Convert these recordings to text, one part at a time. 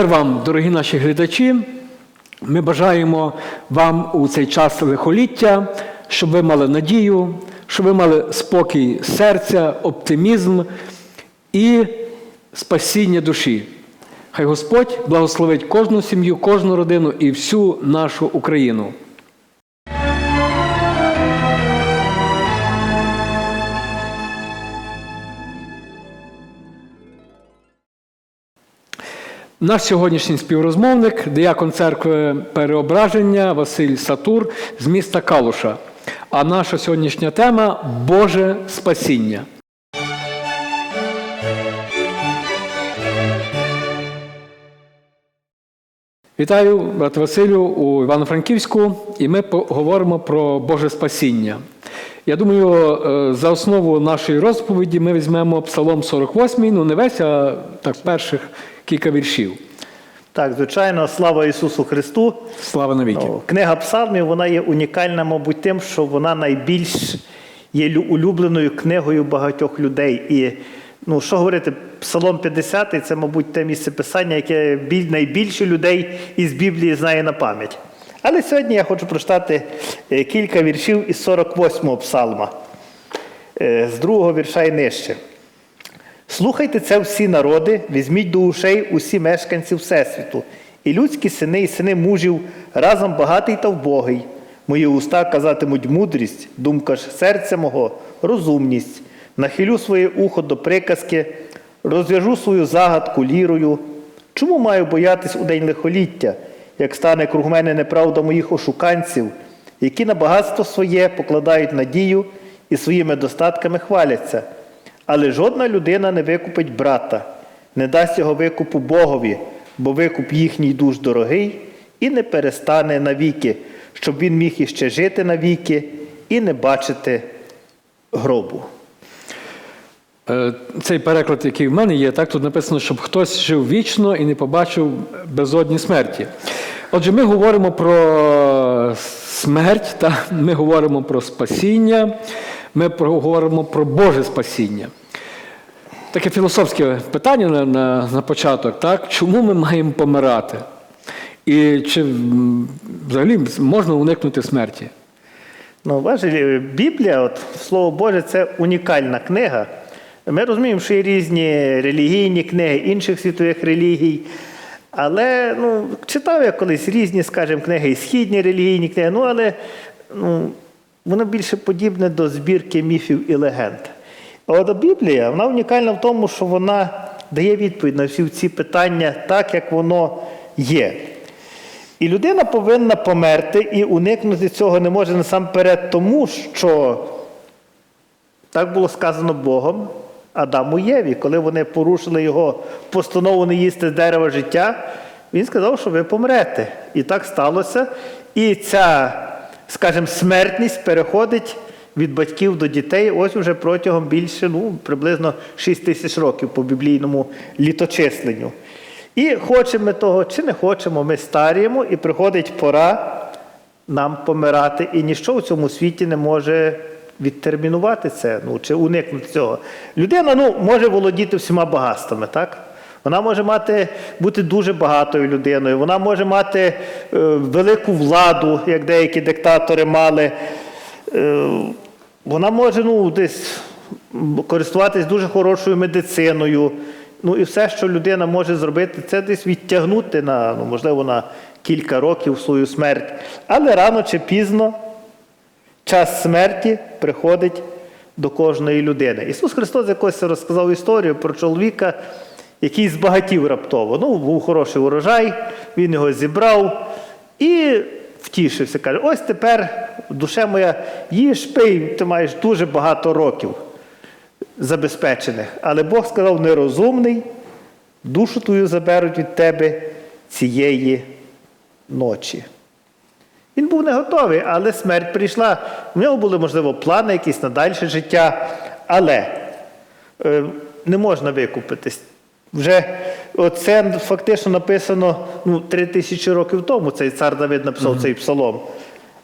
Мир вам, дорогі наші глядачі. Ми бажаємо вам у цей час лихоліття, щоб ви мали надію, щоб ви мали спокій серця, оптимізм і спасіння душі. Хай Господь благословить кожну сім'ю, кожну родину і всю нашу Україну. Наш сьогоднішній співрозмовник, диякон церкви Переображення Василь Сатур з міста Калуша. А наша сьогоднішня тема Боже спасіння. Вітаю, брат Василю, у Івано-Франківську, і ми поговоримо про Боже спасіння. Я думаю, е, за основу нашої розповіді ми візьмемо Псалом 48, ну не весь, а так перших кілька віршів. Так, звичайно, слава Ісусу Христу. Слава навіки. Ну, Книга Псалмів вона є унікальна, мабуть, тим, що вона найбільш є улюбленою книгою багатьох людей. І ну, що говорити, Псалом 50 це, мабуть, те місце писання, яке найбільше людей із Біблії знає на пам'ять. Але сьогодні я хочу прочитати е, кілька віршів із 48-го псалма, е, з другого вірша і нижче. Слухайте це всі народи, візьміть до ушей усі мешканці Всесвіту, і людські сини, і сини мужів, разом багатий та вбогий. Мої уста казатимуть мудрість, думка ж серця мого розумність. Нахилю своє ухо до приказки, розв'яжу свою загадку лірою. Чому маю боятись у день лихоліття, як стане круг мене неправда моїх ошуканців, які на багатство своє покладають надію і своїми достатками хваляться? Але жодна людина не викупить брата, не дасть його викупу Богові, бо викуп їхній душ дорогий і не перестане навіки, щоб він міг іще жити навіки і не бачити гробу. Е, Цей переклад, який в мене є, так тут написано, щоб хтось жив вічно і не побачив безодні смерті. Отже, ми говоримо про смерть, та ми говоримо про спасіння, ми говоримо про Боже спасіння. Таке філософське питання на, на, на початок, так? чому ми маємо помирати? І чи взагалі можна уникнути смерті? Ну, бачите, Біблія, от, Слово Боже, це унікальна книга. Ми розуміємо, що є різні релігійні книги інших світових релігій. Але ну, читав я колись різні, скажімо, книги, і східні релігійні книги, ну, але ну, воно більше подібне до збірки міфів і легенд. А от Біблія, вона унікальна в тому, що вона дає відповідь на всі ці питання так, як воно є. І людина повинна померти і уникнути цього не може насамперед, тому що так було сказано Богом Адаму Єві, коли вони порушили його постанову не їсти з дерева життя, він сказав, що ви помрете. І так сталося. І ця, скажімо, смертність переходить від батьків до дітей ось уже протягом більше, ну, приблизно 6 тисяч років по біблійному літочисленню. І хочемо ми того чи не хочемо, ми старіємо, і приходить пора нам помирати, і ніщо в цьому світі не може відтермінувати це, ну чи уникнути цього. Людина ну, може володіти всіма багатствами, так? Вона може мати, бути дуже багатою людиною, вона може мати е, велику владу, як деякі диктатори мали. Е, вона може ну, десь користуватись дуже хорошою медициною. Ну і все, що людина може зробити, це десь відтягнути на, ну, можливо, на кілька років свою смерть. Але рано чи пізно час смерті приходить до кожної людини. Ісус Христос якось розказав історію про чоловіка, який збагатів раптово. Ну, був хороший урожай, він його зібрав і втішився. Каже: ось тепер, душе моя, їж пий, ти маєш дуже багато років забезпечених. Але Бог сказав, нерозумний, душу твою заберуть від тебе цієї ночі. Він був не готовий, але смерть прийшла. У нього були, можливо, плани якісь на дальше життя, але е, не можна викупитись. Вже це фактично написано ну, три тисячі років тому цей цар Давид написав цей псалом.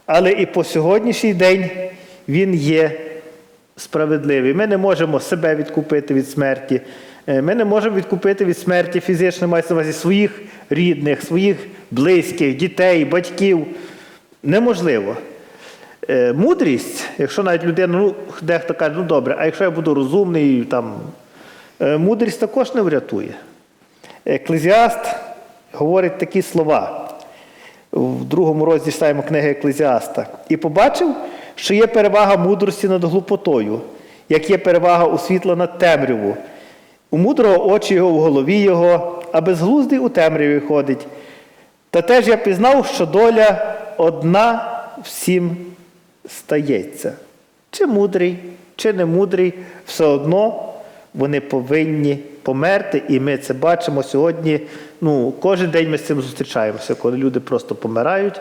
Але і по сьогоднішній день він є справедливий. Ми не можемо себе відкупити від смерті. Е, Ми не можемо відкупити від смерті фізично, мається на увазі своїх рідних, своїх близьких, дітей, батьків. Неможливо. Е, Мудрість, якщо навіть людина, ну, дехто каже, ну добре, а якщо я буду розумний, там, е, мудрість також не врятує. Еклезіаст говорить такі слова. В другому розділі читаємо книги Еклезіаста. І побачив, що є перевага мудрості над глупотою, як є перевага у світла над темряву. У мудрого очі його в голові його, а безглуздий у темряві ходить. Та теж я пізнав, що доля одна всім стається. Чи мудрий, чи не мудрий, все одно вони повинні померти, і ми це бачимо сьогодні. Ну, кожен день ми з цим зустрічаємося, коли люди просто помирають,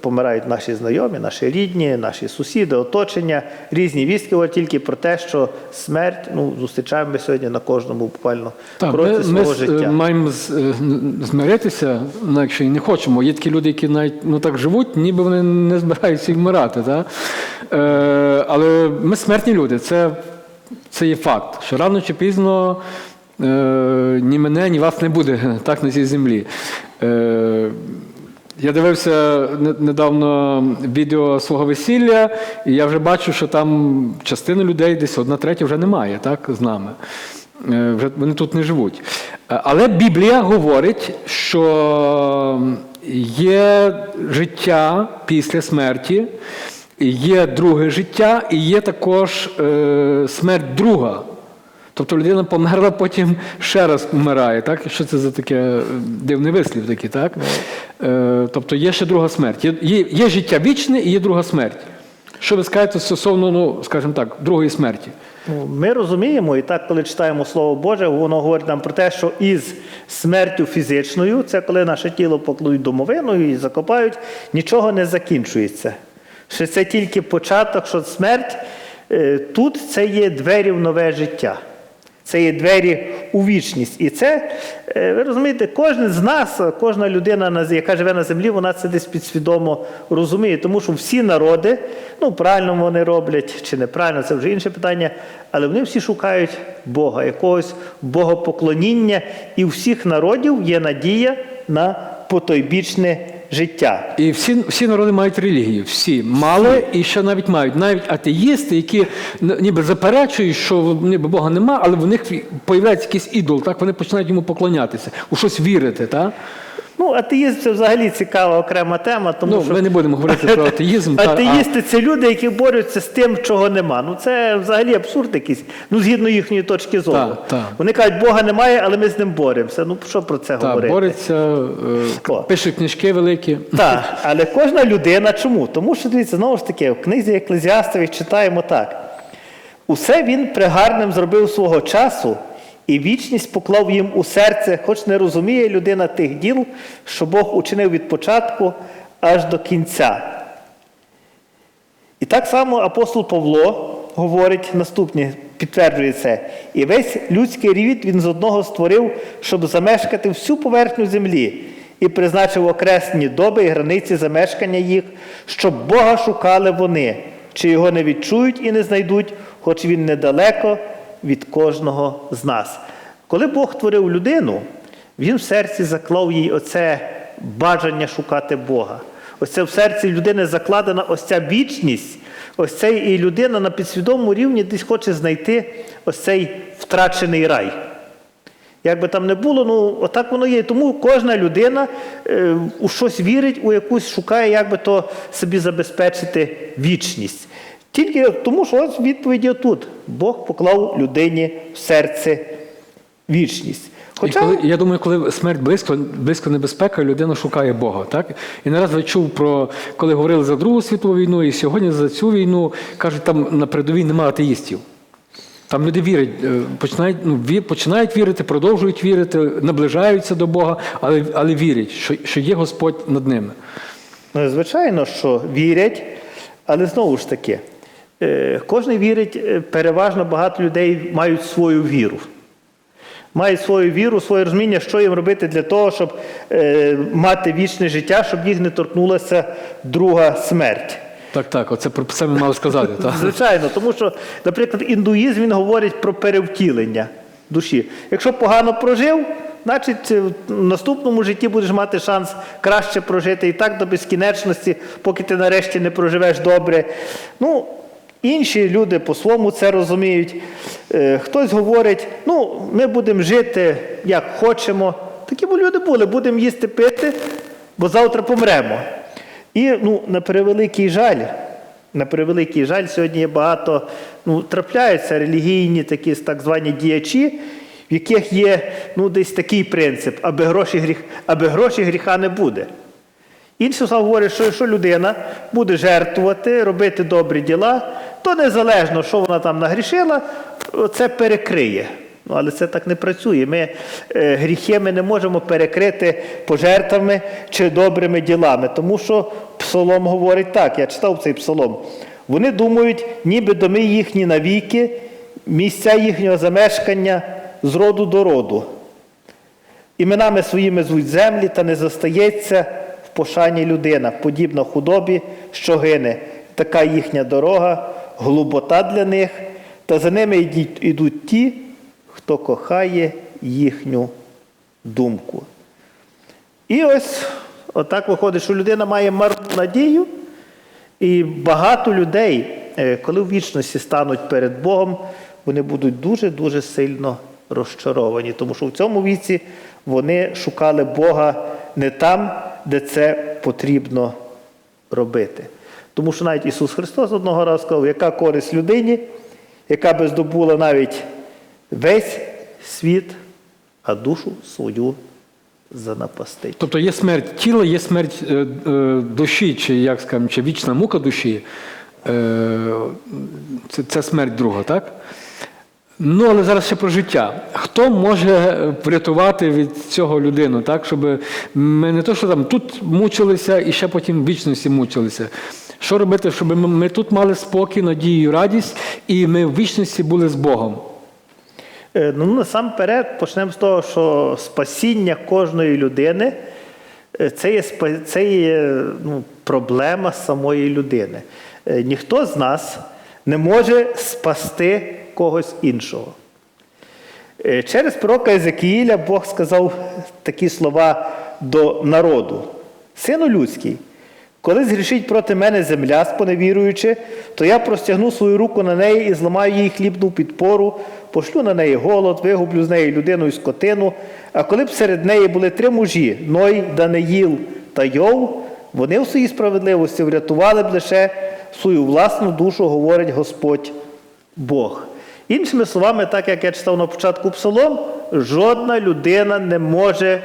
помирають наші знайомі, наші рідні, наші сусіди, оточення, різні вістки тільки про те, що смерть ну, зустрічаємо ми сьогодні на кожному буквально Так, кроці ми, свого ми з- життя. маємо е, змиритися, якщо і не хочемо. Є такі люди, які навіть ну, так живуть, ніби вони не збираються і вмирати. Та? Е, але ми смертні люди, це, це є факт, що рано чи пізно е, ні мене, ні вас не буде так на цій землі. Е, я дивився недавно відео свого весілля, і я вже бачу, що там частина людей, десь одна третя вже немає так, з нами. Е, Вже вони тут не живуть. Е, Але Біблія говорить, що є життя після смерті, є друге життя, і є також е, смерть друга. Тобто людина померла, потім ще раз вмирає. Так? Що це за таке е, дивний вислів такий, так? Е, тобто є ще друга смерть. Є, є, є життя вічне і є друга смерть. Що ви скажете стосовно, ну, скажімо так, другої смерті? Ну, Ми розуміємо, і так, коли читаємо Слово Боже, воно говорить нам про те, що із смертю фізичною, це коли наше тіло покладуть домовиною і закопають, нічого не закінчується. Що це тільки початок, що смерть е, тут це є двері в нове життя. Це є двері у вічність. І це, е, ви розумієте, кожен з нас, кожна людина, яка живе на землі, вона це десь підсвідомо розуміє. Тому що всі народи, ну правильно вони роблять чи неправильно, це вже інше питання, але вони всі шукають Бога, якогось богопоклоніння, і у всіх народів є надія на потойбічне життя. І всі, всі народи мають релігію, всі мали і ще навіть мають. Навіть атеїсти, які ніби заперечують, що ніби Бога нема, але в них появляється якийсь ідол, так вони починають йому поклонятися, у щось вірити. Так? Ну, атеїзм це взагалі цікава окрема тема, тому Ну, що ми не будемо говорити про атеїзм. та- Атеїсти це люди, які борються з тим, чого нема. Ну це взагалі абсурд якийсь. Ну, згідно їхньої точки зору. Так, так. Вони кажуть, Бога немає, але ми з ним боремося. Ну що про це Та, говорити? бореться, е, пише книжки великі. Так, але кожна людина чому? Тому що дивіться, знову ж таки, в книзі Еклезіастові читаємо так: усе він пригарним зробив свого часу, і вічність поклав їм у серце, хоч не розуміє людина тих діл, що Бог учинив від початку аж до кінця. І так само апостол Павло говорить наступне, підтверджує це. І весь людський рід він з одного створив, щоб замешкати всю поверхню землі, і призначив окресні доби і границі замешкання їх, щоб Бога шукали вони, чи його не відчують і не знайдуть, хоч він недалеко від кожного з нас. Коли Бог творив людину, він в серці заклав їй оце бажання шукати Бога. Ось це в серці людини закладена ось ця вічність, ось цей і людина на підсвідомому рівні десь хоче знайти ось цей втрачений рай. Як би там не було, ну отак воно є. Тому кожна людина е, у щось вірить, у якусь шукає, як би то собі забезпечити вічність. Тільки тому, що ось відповіді тут. Бог поклав людині в серце вічність. І коли, я думаю, коли смерть близько, близько небезпека, людина шукає Бога. Так? І не раз я чув про, коли говорили за Другу світову війну, і сьогодні за цю війну, кажуть, там на передовій немає атеїстів. Там люди вірять, е, починають, ну, починають вірити, продовжують вірити, наближаються до Бога, але, але вірять, що, що є Господь над ними. Ну, звичайно, що вірять, але знову ж таки, кожен вірить, е, переважно багато людей мають свою віру. Мають свою віру, своє розуміння, що їм робити для того, щоб е, мати вічне життя, щоб їх не торкнулася друга смерть. Так, так, оце про це ми мали сказати. Так? Звичайно, тому що, наприклад, індуїзм він говорить про перевтілення. душі. Якщо погано прожив, значить е, в наступному житті будеш мати шанс краще прожити і так до безкінечності, поки ти нарешті не проживеш добре. Ну, інші люди по-своєму це розуміють. Е, Хтось говорить, ну, ми будемо жити як хочемо. Такі люди були, будемо їсти пити, бо завтра помремо. І ну, на превеликий жаль, на превеликий жаль, сьогодні є багато, ну, трапляються релігійні такі так звані діячі, в яких є ну, десь такий принцип, аби гроші, гріх, аби гроші гріха не буде. Інші говорять, що якщо людина буде жертвувати, робити добрі діла, то незалежно, що вона там нагрішила, це перекриє. Ну, але це так не працює. Ми е, гріхи ми не можемо перекрити пожертвами чи добрими ділами. Тому що псалом говорить так, я читав цей псалом. Вони думають, ніби доми їхні навіки, місця їхнього замешкання з роду до роду. Іменами своїми звуть землі, та не застається пошані людина, подібна худобі, що гине. Така їхня дорога, глубота для них, та за ними йдуть, ті, хто кохає їхню думку. І ось отак виходить, що людина має марну надію, і багато людей, е, коли в вічності стануть перед Богом, вони будуть дуже-дуже сильно розчаровані, тому що в цьому віці вони шукали Бога не там, де це потрібно робити. Тому що навіть Ісус Христос одного разу сказав, яка користь людині, яка би здобула навіть весь світ, а душу свою занапастить. Тобто є смерть тіла, є смерть е, е, душі, чи як скажемо, чи вічна мука душі. Е, це, це смерть друга, так? Ну, але зараз ще про життя. Хто може врятувати від цього людину, так? Щоб ми не то, що там тут мучилися і ще потім в вічності мучилися. Що робити, щоб ми, тут мали спокій, надію, радість, і ми в вічності були з Богом? Е, Ну, насамперед, почнемо з того, що спасіння кожної людини е, це є, це є ну, проблема самої людини. Е, Ніхто з нас не може спасти когось іншого. Е, Через пророка Езекіїля Бог сказав такі слова до народу: Сину людський, коли згрішить проти мене земля, споневіруючи, то я простягну свою руку на неї і зламаю їй хлібну підпору, пошлю на неї голод, вигублю з неї людину і скотину. А коли б серед неї були три мужі Ной, Даниїл та Йов, вони в своїй справедливості врятували б лише свою власну душу, говорить Господь Бог. Іншими словами, так як я читав на початку псалом, жодна людина не може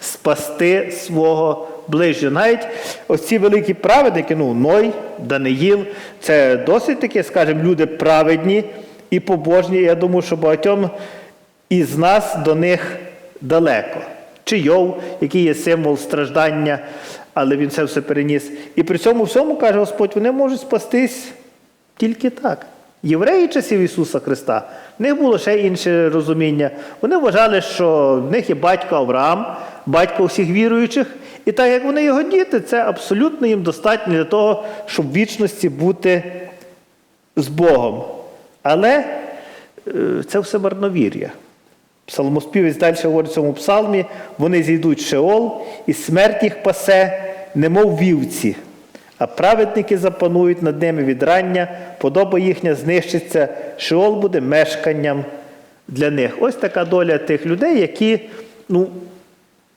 спасти свого ближнього. Навіть ось ці великі праведники, ну, Ной, Даниїл, це досить таки, скажімо, люди праведні і побожні. Я думаю, що багатьом із нас до них далеко. Чи Йов, який є символ страждання, але він це все переніс. І при цьому всьому, каже Господь, вони можуть спастись тільки так. Євреї часів Ісуса Христа, в них було ще інше розуміння. Вони вважали, що в них є батько Авраам, батько всіх віруючих, і так як вони його діти, це абсолютно їм достатньо для того, щоб в вічності бути з Богом. Але е, це все марновір'я. Псалмоспівець далі говорить в цьому псалмі, вони зійдуть в Шеол, і смерть їх пасе, немов вівці, а праведники запанують над ними від рання, подоба їхня знищиться, Шеол буде мешканням для них. Ось така доля тих людей, які ну,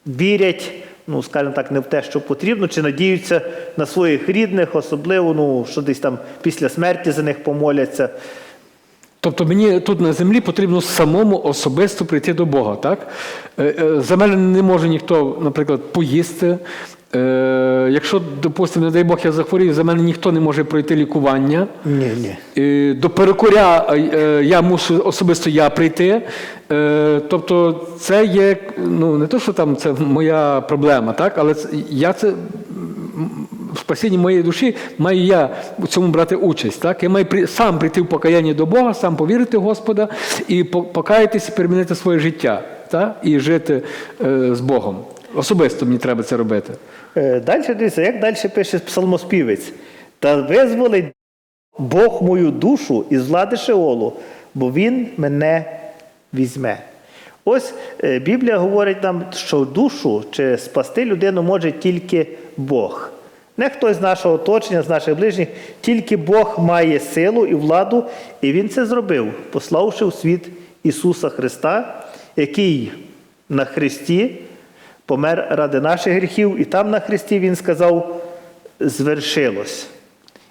вірять, ну, скажімо так, не в те, що потрібно, чи надіються на своїх рідних, особливо, ну, що десь там після смерті за них помоляться. Тобто мені тут на землі потрібно самому особисто прийти до Бога, так? Е, е, За мене не може ніхто, наприклад, поїсти. Е, Якщо, допустимо, не дай Бог, я захворію, за мене ніхто не може пройти лікування. Ні, ні. Е, До перекуря е, я мушу особисто я прийти. Е, Тобто, це є ну не то, що там це моя проблема, так, але це, я це в спасінні моєї душі маю я у цьому брати участь. Так? Я маю при- сам прийти в покаяння до Бога, сам повірити в Господа і по- покаятися, перемінити своє життя так? і жити е, з Богом. Особисто мені треба це робити. Е, Далі дивіться, як далі пише псалмоспівець. Та визволить Бог мою душу із влади Шеолу, бо він мене візьме. Ось е, Біблія говорить нам, що душу чи спасти людину може тільки Бог. Не хтось з нашого оточення, з наших ближніх, тільки Бог має силу і владу, і Він це зробив, пославши в світ Ісуса Христа, який на Христі помер ради наших гріхів, і там на Христі Він сказав: звершилось.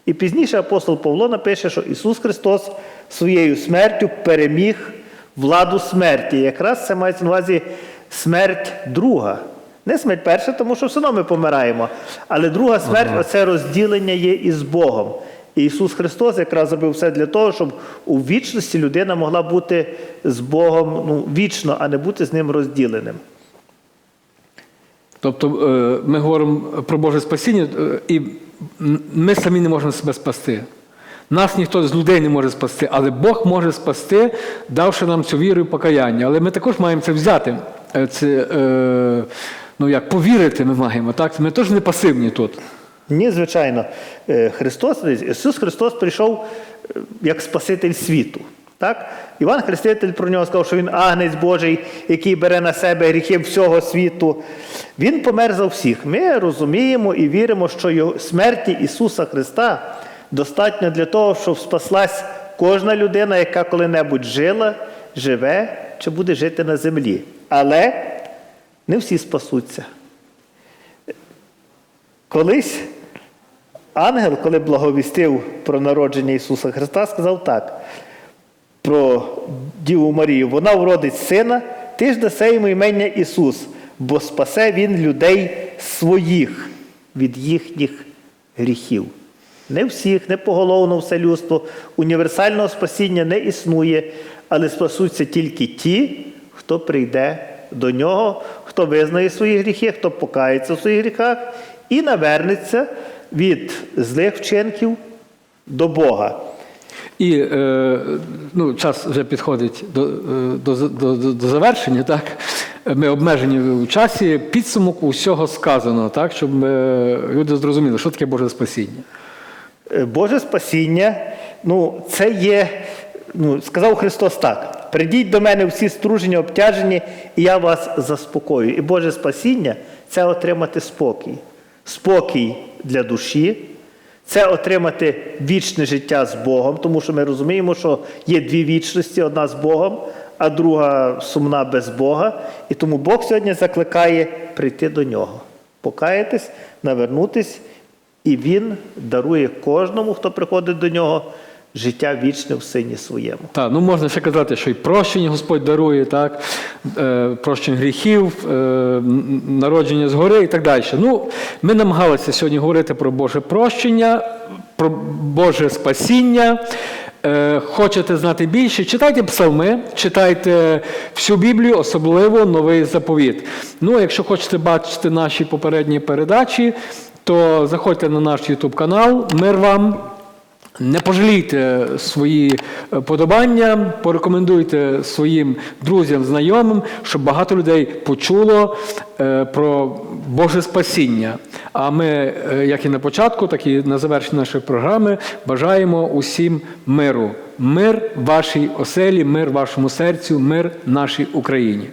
І пізніше апостол Павло напише, що Ісус Христос своєю смертю переміг владу смерті. Якраз це мається на увазі смерть друга. Не смерть перша, тому що все одно ми помираємо. Але друга смерть оце розділення є із Богом. І Ісус Христос якраз зробив все для того, щоб у вічності людина могла бути з Богом ну, вічно, а не бути з ним розділеним. Тобто е, ми говоримо про Боже спасіння, е, і ми самі не можемо себе спасти. Нас ніхто з людей не може спасти, але Бог може спасти, давши нам цю віру і покаяння. Але ми також маємо це взяти. Е, Це, ну як, повірити ми маємо. Так? Ми теж не пасивні тут. Ні, звичайно, Христос, Ісус Христос прийшов як Спаситель світу. Так? Іван Хреститель про нього сказав, що він агнець Божий, який бере на себе гріхи всього світу. Він помер за всіх. Ми розуміємо і віримо, що смерті Ісуса Христа достатньо для того, щоб спаслась кожна людина, яка коли-небудь жила, живе чи буде жити на землі. Але не всі спасуться. Колись ангел, коли благовістив про народження Ісуса Христа, сказав так про Діву Марію. Вона вродить сина, ти ж даси йому імення Ісус, бо спасе Він людей своїх від їхніх гріхів. Не всіх, не поголовно все людство. Універсального спасіння не існує, але спасуться тільки ті, хто прийде до нього, хто визнає свої гріхи, хто покається в своїх гріхах і навернеться від злих вчинків до Бога. І е, ну, час вже підходить до, е, до, до, до, завершення. Так? Ми обмежені у часі. Підсумок усього сказано, так? щоб е, люди зрозуміли, що таке Боже спасіння. Боже спасіння, ну, це є, ну, сказав Христос так: придіть до мене всі стружені, обтяжені, і я вас заспокою. І Боже спасіння це отримати спокій. Спокій для душі, це отримати вічне життя з Богом, тому що ми розуміємо, що є дві вічності: одна з Богом, а друга сумна без Бога. І тому Бог сьогодні закликає прийти до нього, покаятись, навернутись, і Він дарує кожному, хто приходить до нього, життя вічне в сині своєму. Так, ну можна ще казати, що і прощення Господь дарує, так? Е, прощення гріхів, е, народження згори і так далі. Ну, ми намагалися сьогодні говорити про Боже прощення, про Боже спасіння. Е, хочете знати більше? Читайте псалми, читайте всю Біблію, особливо новий заповіт. Ну, якщо хочете бачити наші попередні передачі, то заходьте на наш YouTube канал. Мир вам. Не пожалійте свої е, подобання, порекомендуйте своїм друзям, знайомим, щоб багато людей почуло е, про Боже спасіння. А ми, е, як і на початку, так і на завершенні нашої програми, бажаємо усім миру. Мир вашій оселі, мир вашому серцю, мир нашій Україні.